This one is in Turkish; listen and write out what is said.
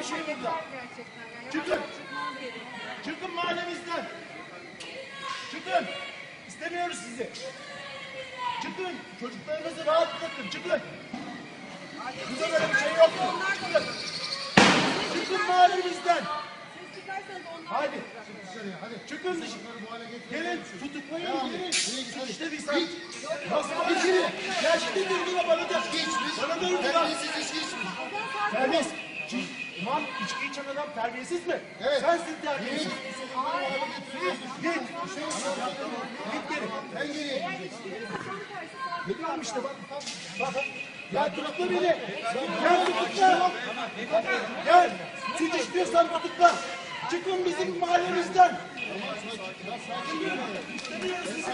bir şey burada. Çıkın. Çıkın mahallemizden. Çıkın. İstemiyoruz sizi. Çıkın. Çocuklarınızı rahat bırakın. Çıkın. Burada böyle bir şey yok. Çıkın. Çıkın mahallemizden. Hadi. Çıkın dışarı. Gelin tutuklayın. Gelin. İşte bir saat. Nasıl içeri? Ya şimdi durdular bana da. Bana da durdular. Terbiyesiz Kim? İmam içki içen adam terbiyesiz mi? Evet. Sensin terbiyesiz. git? Git. Git geri. Ben gideyim. Gidiyorum işte bak. Bak. Ya tutukla beni. Gel tutukla. Gel. Suç istiyorsan tutukla. Çıkın bizim mahallemizden. Sizi. Bu mahallede istemiyoruz sizi.